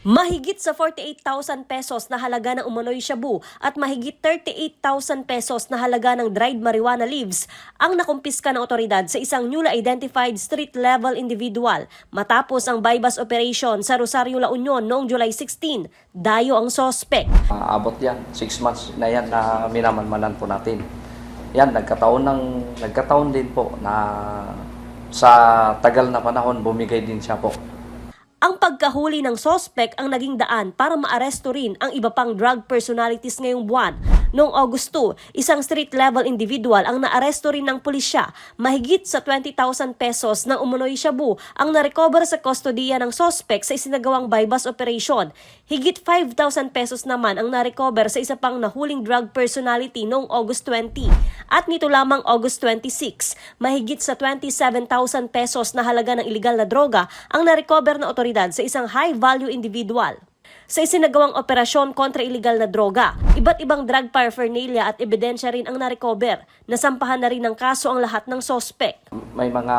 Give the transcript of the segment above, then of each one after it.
Mahigit sa 48,000 pesos na halaga ng umano'y shabu at mahigit 38,000 pesos na halaga ng dried marijuana leaves ang nakumpiska ng otoridad sa isang newly identified street-level individual matapos ang bypass operation sa Rosario La Union noong July 16. Dayo ang sospek. Ah, abot yan, 6 months na yan na minamanmanan po natin. Yan, nagkataon, ng, nagkataon din po na sa tagal na panahon bumigay din siya po. Ang pagkahuli ng sospek ang naging daan para maaresto rin ang iba pang drug personalities ngayong buwan. Noong Augusto, isang street-level individual ang naaresto rin ng pulisya. Mahigit sa 20,000 pesos ng umunoy shabu ang narecover sa kustodiya ng sospek sa isinagawang bypass operation. Higit 5,000 pesos naman ang narecover sa isa pang nahuling drug personality noong August 20. At nito lamang August 26, mahigit sa 27,000 pesos na halaga ng illegal na droga ang narecover na otoridad sa isang high-value individual. Sa isinagawang operasyon kontra illegal na droga, iba't ibang drug paraphernalia at ebidensya rin ang narecover. Nasampahan na rin ng kaso ang lahat ng sospek. May mga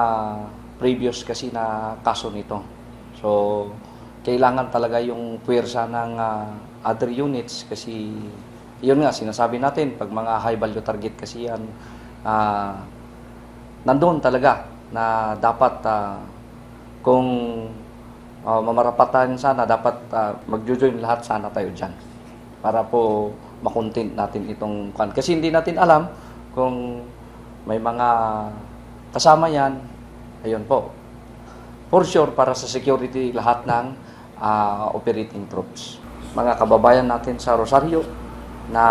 previous kasi na kaso nito. So, kailangan talaga yung puwersa ng ah, other units kasi yun nga, sinasabi natin, pag mga high value target kasi yan, ah, nandun talaga na dapat ah, kung uh, mamarapatan sana, dapat uh, magjo-join lahat sana tayo dyan para po makontent natin itong kan. Kasi hindi natin alam kung may mga kasama yan, ayun po. For sure, para sa security lahat ng ah, operating troops. Mga kababayan natin sa Rosario, na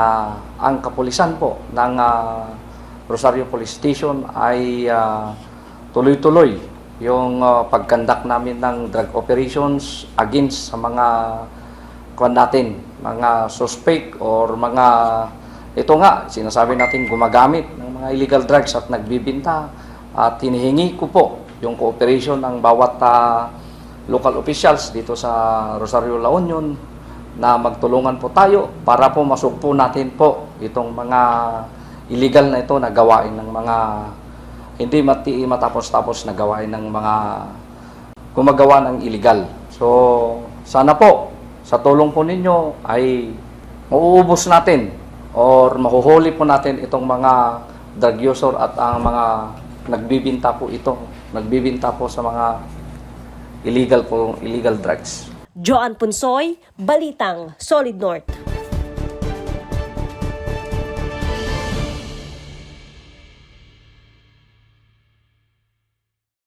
ang kapulisan po ng ah, Rosario Police Station ay ah, tuloy-tuloy yung uh, pagkandak namin ng drug operations against sa mga kuan natin, mga suspect or mga ito nga, sinasabi natin gumagamit ng mga illegal drugs at nagbibinta at hinihingi ko po yung cooperation ng bawat ah, local officials dito sa Rosario La Union na magtulungan po tayo para po masugpo natin po itong mga illegal na ito na gawain ng mga hindi mati matapos-tapos na gawain ng mga gumagawa ng illegal. So, sana po, sa tulong po ninyo ay mauubos natin or mahuhuli po natin itong mga drug user at ang mga nagbibinta po ito, nagbibinta po sa mga illegal po, illegal drugs. Joan Punsoy, Balitang, Solid North.